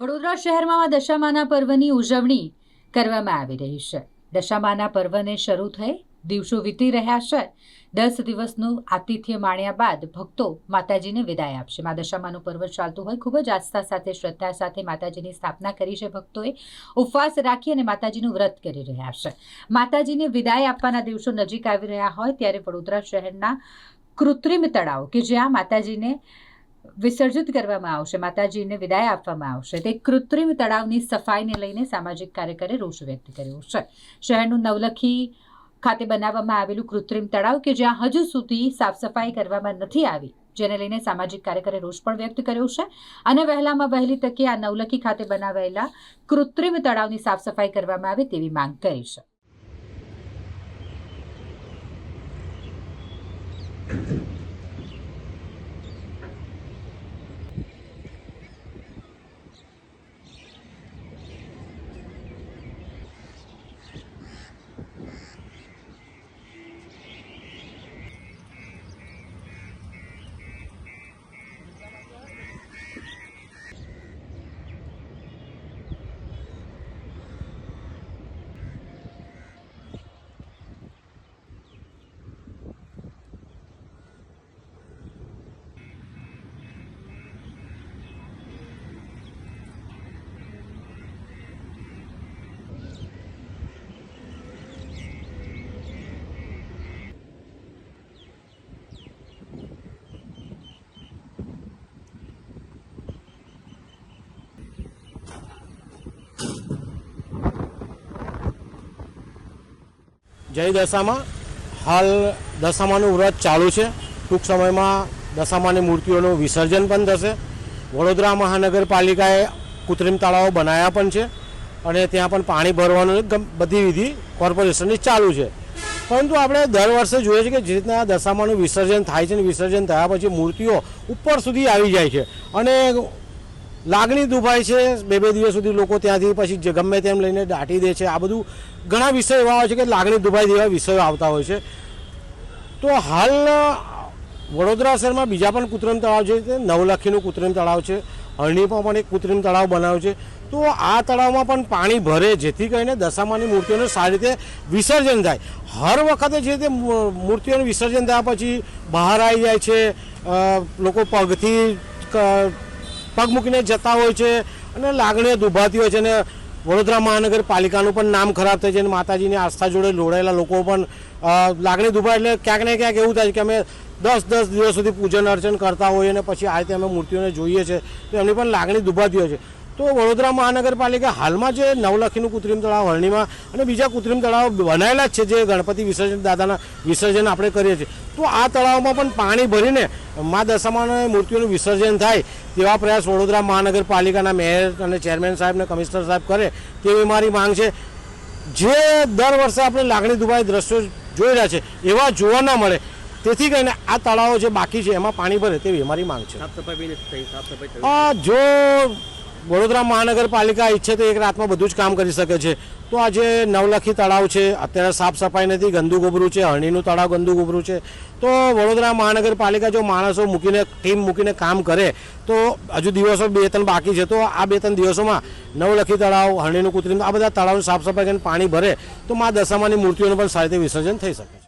વડોદરા શહેરમાં દશામાના પર્વની ઉજવણી કરવામાં આવી રહી છે. દશામાના પર્વને શરૂ થઈ દિવસો વીતી રહ્યા છે. દસ દિવસનું આતિથ્ય માણ્યા બાદ ભક્તો માતાજીને વિદાય આપશે. મા દશામાનું પર્વ ચાલતું હોય ખૂબ જ આસ્થા સાથે, શ્રદ્ધા સાથે માતાજીની સ્થાપના કરી છે. ભક્તોએ ઉપવાસ રાખી અને માતાજીનું વ્રત કરી રહ્યા છે. માતાજીને વિદાય આપવાના દિવસો નજીક આવી રહ્યા હોય ત્યારે વડોદરા શહેરના કૃત્રિમ તળાવ કે જ્યાં માતાજીને વિસર્જિત કરવામાં આવશે, માતાજીને વિદાય આપવામાં આવશે. તે કૃત્રિમ તળાવની સફાઈને લઈને સામાજિક કાર્યકરે રોષ વ્યક્ત કર્યો છે. શહેરનું નવલખી ખાતે બનાવવામાં આવેલું કૃત્રિમ તળાવ કે જ્યાં હજુ સુધી સાફ સફાઈ કરવામાં નથી આવી, જેને લઈને સામાજિક કાર્યકરે રોષ પણ વ્યક્ત કર્યો છે. અને વહેલામાં વહેલી તકે આ નવલખી ખાતે બનાવાયેલા કૃત્રિમ તળાવની સાફ સફાઈ કરવામાં આવે તેવી માંગ કરી છે. જય દશામાં. હાલ દશામાનું વ્રત ચાલુ છે. ટૂંક સમયમાં દશામાની મૂર્તિઓનું વિસર્જન પણ થશે. વડોદરા મહાનગરપાલિકાએ કૃત્રિમ તળાવો બનાવ્યા પણ છે અને ત્યાં પણ પાણી ભરવાનું બધી વિધિ કોર્પોરેશનની ચાલુ છે. પરંતુ આપણે દર વર્ષે જોઈએ છીએ કે જે રીતના દશામાનું વિસર્જન થાય છે અને વિસર્જન થયા પછી મૂર્તિઓ ઉપર સુધી આવી જાય છે. અને લાગણી દુભાય છે. બે બે દિવસ સુધી લોકો ત્યાંથી પછી ગમે તેમ લઈને દાટી દે છે. આ બધું ઘણા વિષયો એવા હોય છે કે લાગણી દુભાય જેવા વિષયો આવતા હોય છે. તો હાલ વડોદરા શહેરમાં બીજા પણ કૃત્રિમ તળાવ છે. નવલખીનું કૃત્રિમ તળાવ છે. હરણીમાં પણ એક કૃત્રિમ તળાવ બનાવ્યું છે. તો આ તળાવમાં પણ પાણી ભરે, જેથી કરીને દશામાની મૂર્તિઓનું સારી રીતે વિસર્જન થાય. હર વખતે જે રીતે મૂર્તિઓનું વિસર્જન થયા પછી બહાર આવી જાય છે. લોકો પગથી પગ મૂકીને જતા હોય છે અને લાગણીઓ દુભાતી હોય છે અને વડોદરા મહાનગરપાલિકાનું પણ નામ ખરાબ થાય છે અને માતાજીની આસ્થા જોડે જોડાયેલા લોકો પણ લાગણી દુભાય એટલે ક્યાંક ને ક્યાંક એવું થાય છે કે અમે દસ દસ દિવસ સુધી પૂજન અર્ચન કરતા હોઈએ અને પછી આ રીતે અમે મૂર્તિઓને જોઈએ છે તો એમની પણ લાગણી દુભાતી હોય છે. તો વડોદરા મહાનગરપાલિકા હાલમાં જે નવલખીનું કૃત્રિમ તળાવ હરણીમાં અને બીજા કૃત્રિમ તળાવ બનાવેલા જ છે જે ગણપતિ વિસર્જન દાદાના વિસર્જન આપણે કરીએ છીએ. તો આ તળાવમાં પણ પાણી ભરીને મા દશામાના મૂર્તિઓનું વિસર્જન થાય તેવા પ્રયાસ વડોદરા મહાનગરપાલિકાના મેયર અને ચેરમેન સાહેબને કમિશનર સાહેબ કરે તેવી મારી માંગ છે. જે દર વર્ષે આપણે લાગણી દુભાઈ દ્રશ્યો જોઈ રહ્યા છે એવા જોવા ન મળે. તેથી કરીને આ તળાવો જે બાકી છે એમાં પાણી ભરે તેવી અમારી માંગ છે. જો વડોદરા મહાનગરપાલિકા ઈચ્છે તો એક રાતમાં બધું જ કામ કરી શકે છે. તો આ જે નવલખી તળાવ છે, અત્યારે સાફ સફાઈ નથી, ગંદુ ગોબરું છે હરણીનું તળાવ ગંદુ ગોબરું છે. તો વડોદરા મહાનગરપાલિકા જો માણસો મૂકીને, ટીમ મૂકીને કામ કરે, તો હજુ દિવસો બે ત્રણ બાકી છે. તો આ બે ત્રણ દિવસોમાં નવલખી તળાવ હરણીનું કૃત્રિમ આ બધા તળાવની સાફ સફાઈ કરીને પાણી ભરે, તો મા દશામાની મૂર્તિઓનું પણ સારી રીતે વિસર્જન થઈ શકે